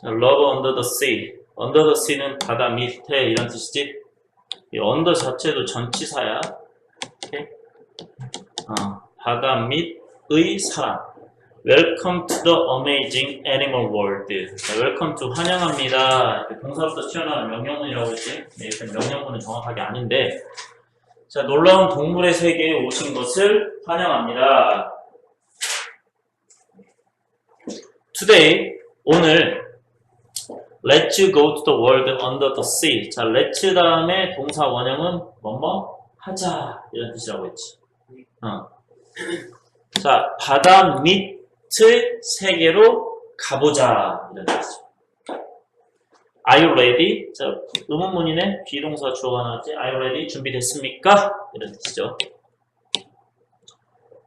자, love under the sea. under the sea는 바다 밑에 이런 뜻이지. 이 under 자체도 전치사야. 오케이? 어, 바다 밑의 사람. Welcome to the amazing animal world. 자, welcome to 환영합니다. 동사부터 튀어나오는 명령문이라고 했지. 네, 일단 명령문은 정확하게 아닌데. 자, 놀라운 동물의 세계에 오신 것을 환영합니다. Today, 오늘 Let's go to the world under the sea. 자, let's 다음에 동사 원형은 뭐뭐 하자 이런 뜻이라고 했지. 어. 자, 바다 밑의 세계로 가보자 이런 뜻이죠. Are you ready? 자, 의문문이네. 비동사 주어가 나왔지. Are you ready? 준비됐습니까? 이런 뜻이죠.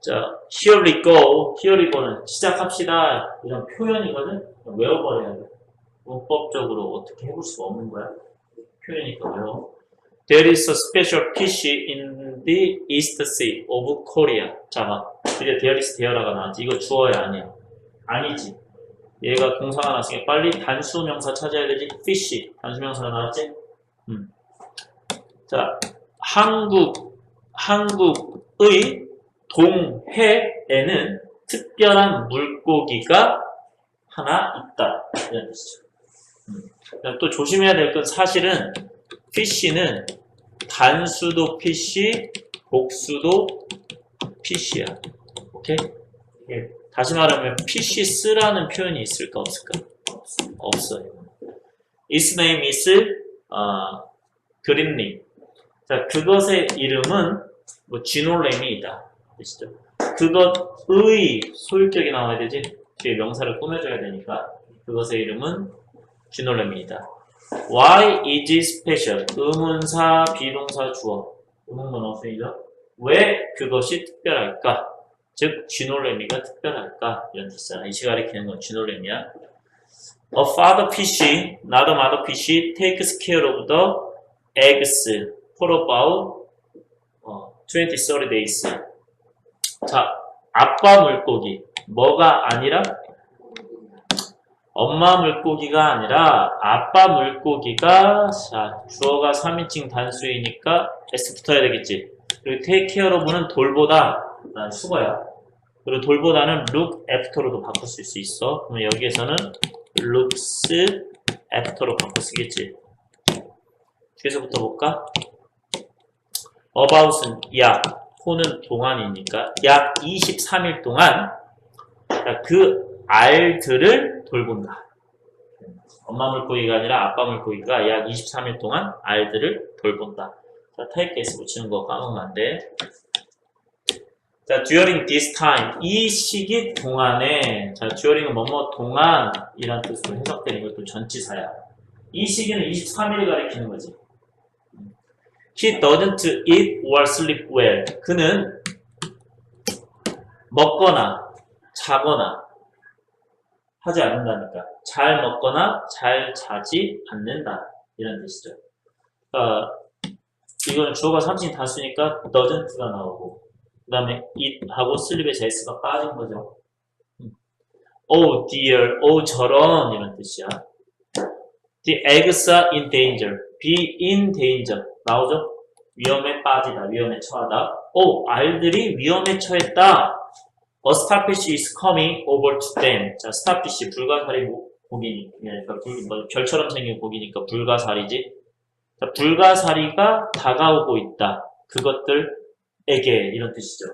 자, here we go. here we go는 시작합시다. 이런 표현이거든. 외워버려야 돼. 문법적으로 어떻게 해볼 수가 없는 거야. 표현이니까 외워. There is a special fish in the East Sea of Korea. 자, 봐. 드디어 there is there가 나왔지. 이거 주어야 아니야. 아니지. 얘가 동사가 나왔으니까 빨리 단수명사 찾아야 되지. fish. 단수명사가 나왔지? 음. 자, 한국, 한국의 동해에는 특별한 물고기가 하나 있다. 이런 뜻이죠. 음. 또 조심해야 될 건 사실은 피쉬는 단수도 피쉬, 복수도 피쉬야. 오케이? 예. 다시 말하면 피쉬스라는 표현이 있을까 없을까? 없어요. Its name is 어, 그린님. 자, 그것의 이름은 뭐 지놀레미이다. 되시죠? 그것의 소유격이 나와야 되지. 뒤에 명사를 꾸며줘야 되니까 그것의 이름은 지놀레미이다. Why is it special? 의문사, 비동사, 주어. 의문문 어순이죠. 왜 그것이 특별할까? 즉, 쥐놀래미가 특별할까? 이런 뜻이잖아. 이 시가 가리키는 건 쥐놀래미야. A father fish, not a mother fish, takes care of the eggs for about 어, 20, 30 days. 자, 아빠 물고기. 뭐가 아니라? 엄마 물고기가 아니라 아빠 물고기가 자 주어가 3인칭 단수이니까 s 붙어야 되겠지. 그리고 take care of는 돌보다 난 수거야. 그리고 돌보다는 look after로도 바꿀 수 있어. 그러면 여기에서는 looks after로 바꿔 쓰겠지. 뒤에서부터 볼까? about은 약 호는 동안이니까 약 23일 동안 자, 그 알들을 돌본다. 엄마 물고기가 아니라 아빠 물고기가 약 23일 동안 알들을 돌본다. 자, 타입 케이스 붙이는 거 까먹으면 안 돼. 자, during this time. 이 시기 동안에, 자, during은 뭐뭐 동안이란 뜻으로 해석되는 것도 전치사야. 이 시기는 23일을 가리키는 거지. He doesn't eat or sleep well. 그는 먹거나 자거나 하지 않는다니까. 잘 먹거나 잘 자지 않는다. 이런 뜻이죠. 어, 이거는 주어가 3인 단수니까 doesn't가 나오고 그 다음에 it하고 sleep의 s가 빠진 거죠. 음. Oh dear, oh 저런 이런 뜻이야. The eggs are in danger. be in danger. 나오죠? 위험에 빠지다, 위험에 처하다. 오, 알들이 위험에 처했다. A starfish is coming over to them. 자, starfish 불가사리 고- 고기니, 그러니까 불, 뭐, 별처럼 생긴 고기니까 불가사리지. 자, 불가사리가 다가오고 있다. 그것들에게 이런 뜻이죠.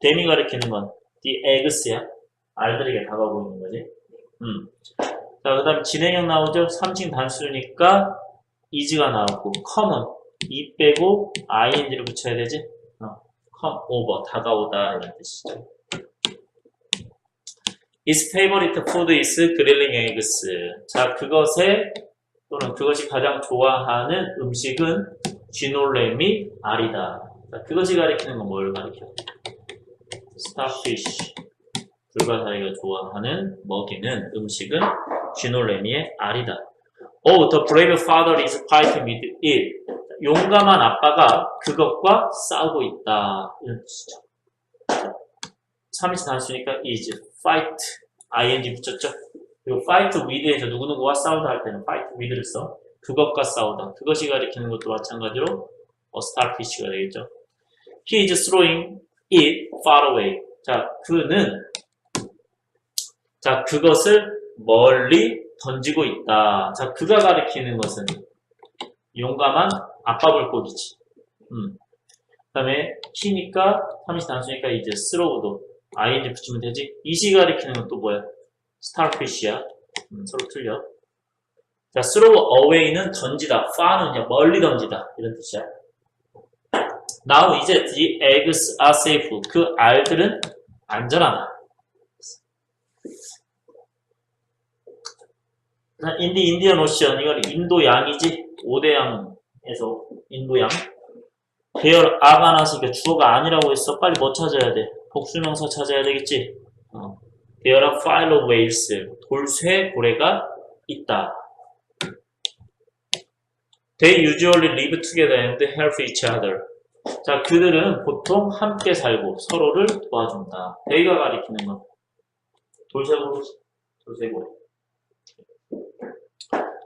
댐이 가리키는 건 the eggs야. 알들에게 다가오고 있는 거지. 음. 자, 그 다음 진행형 나오죠? 3층 단수니까 is가 나오고 come은 이 빼고 ing를 붙여야 되지? 어, come over, 다가오다 이런 뜻이죠. His favorite food is grilling eggs. 자, 그것의 또는 그것이 가장 좋아하는 음식은 쥐놀래미 알이다. 자, 그것이 가리키는 건 뭘 가리켜? starfish. 불가사리가 좋아하는 먹이는 음식은 쥐놀래미의 알이다. Oh, the brave father is fighting with it. 용감한 아빠가 그것과 싸우고 있다. 이런 뜻이죠. 3인칭 단수니까 is fight ing 붙였죠. 그리고 fight with에서 누구누구와 싸우다 할 때는 fight with를 써. 그것과 싸우다. 그것이 가리키는 것도 마찬가지로 어, starfish가 되겠죠. He is throwing it far away. 자, 그는 자, 그것을 멀리 던지고 있다. 자, 그가 가리키는 것은 용감한 아빠 물고기지. 음. 그 다음에 키니까, 3이 단수니까 이제 throw도 ing 붙이면 되지. 이시 가리키는 건 또 뭐야? starfish야. 음, 서로 틀려. 자, throw away는 던지다. far는요, 멀리 던지다. 이런 뜻이야. Now 이제 the eggs are safe. 그 알들은 안전하다. the Indian Ocean 이건 인도 양이지 5대 양에서 인도 양. 대열 아가 나왔으니까 주어가 아니라고 했어. 빨리 뭐 찾아야 돼? 복수명사 찾아야 되겠지. 어. There are philo whales. 돌쇠 고래가 있다. They usually live together and help each other. 자, 그들은 보통 함께 살고 서로를 도와준다. 대가 가리키는 건 돌쇠고래, 돌쇠고래.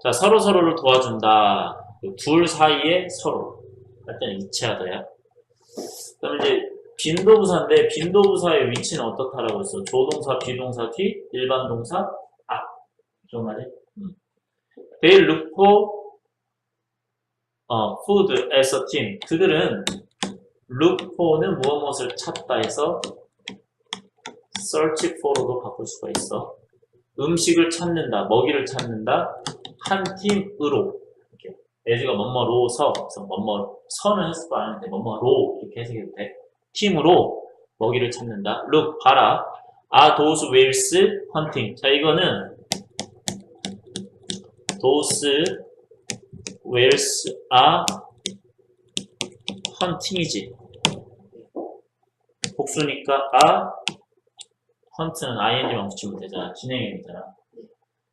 자, 서로 서로를 도와준다. 둘 사이에 서로. 할 때는 이치하다야. 그럼 이제 빈도부사인데 빈도부사의 위치는 어떻다라고 했어? 조동사, 비동사 뒤, 일반 동사 앞. 기억나지? 음. They look for 어, food as a team. 그들은 look for는 무엇 무엇을 찾다 해서 search for로도 바꿀 수가 있어. 음식을 찾는다, 먹이를 찾는다, 한 팀으로. 이렇게. 에즈가 뭐뭐로서, 그래서 뭐뭐, 선을 했을 안 하는데 뭐뭐로 이렇게 해석해도 돼. 팀으로 먹이를 찾는다. look, 봐라. are those whales hunting. 자, 이거는 those whales are hunting이지. 복수니까 are hunt는 ing만 붙이면 되잖아. 진행형이잖아.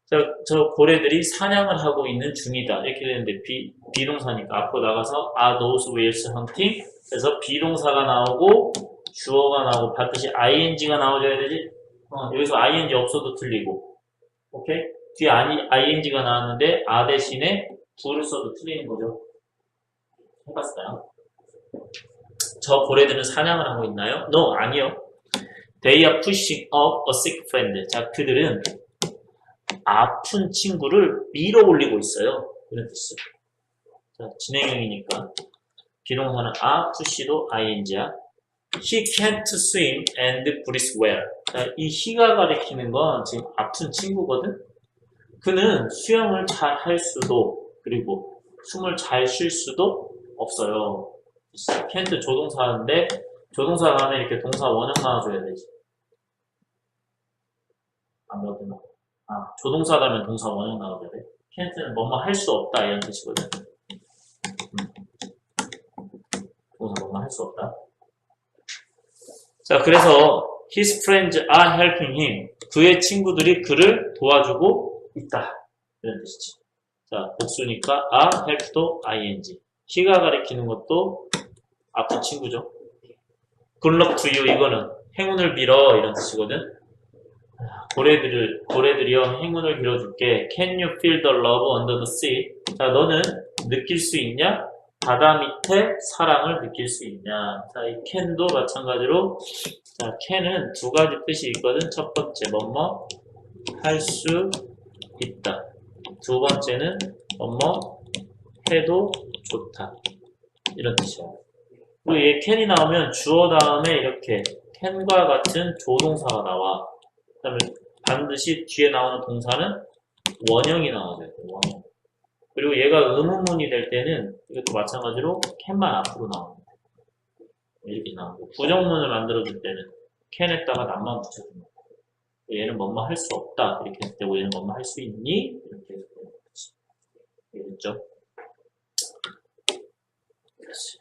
자, 저 고래들이 사냥을 하고 있는 중이다. 이렇게 되는데 비, 비동사니까 앞으로 나가서 are those whales hunting? 그래서 비동사가 나오고 주어가 나오고 반드시 ing가 나와줘야 되지. 어, 여기서 ing 없어도 틀리고. 오케이? 뒤에 아니, ing가 나왔는데 아 대신에 부를 써도 틀리는 거죠. 해봤어요? 저 고래들은 사냥을 하고 있나요? No, 아니요. They are pushing up a sick friend. 자, 그들은 아픈 친구를 밀어 올리고 있어요. 이런 뜻이죠. 자, 진행형이니까. 비동사는 아, push도 ing야. He can't swim and breathe well. 자, 이 he가 가리키는 건 지금 아픈 친구거든? 그는 수영을 잘 할 수도, 그리고 숨을 잘 쉴 수도 없어요. can't 조동사인데, 조동사 다음에 이렇게 동사 원형 나와줘야 되지. 안 그러구나. 아, 조동사라면 동사 원형 나와줘야 돼. can't는 뭐뭐 할 수 없다 이런 뜻이거든. 음. 동사 뭐뭐 할 수 없다. 자, 그래서 his friends are helping him. 그의 친구들이 그를 도와주고 있다. 이런 뜻이지. 자, 복수니까 are help도 ing. he가 가리키는 것도 아픈 친구죠. good luck to you 이거는 행운을 빌어 이런 뜻이거든. 고래들을 고래들이여 행운을 빌어줄게. Can you feel the love under the sea? 자, 너는 느낄 수 있냐? 바다 밑에 사랑을 느낄 수 있냐? 자, 이 can도 마찬가지로 자, can은 두 가지 뜻이 있거든. 첫 번째 뭐뭐 할 수 있다. 두 번째는 뭐뭐 해도 좋다. 이런 뜻이야. 그리고 얘 can이 나오면 주어 다음에 이렇게 can과 같은 조동사가 나와. 그 다음에 반드시 뒤에 나오는 동사는 원형이 나와야 돼. 원형. 그리고 얘가 의문문이 될 때는 이것도 마찬가지로 can만 앞으로 나옵니다. 이렇게 나오고 부정문을 만들어줄 때는 can에다가 남만 붙여줍니다. 얘는 뭐뭐 할수 없다 이렇게 했을 때고 얘는 뭐뭐 할수 있니? 이렇게 해서 되는 거지. 이해됐죠? 그렇지.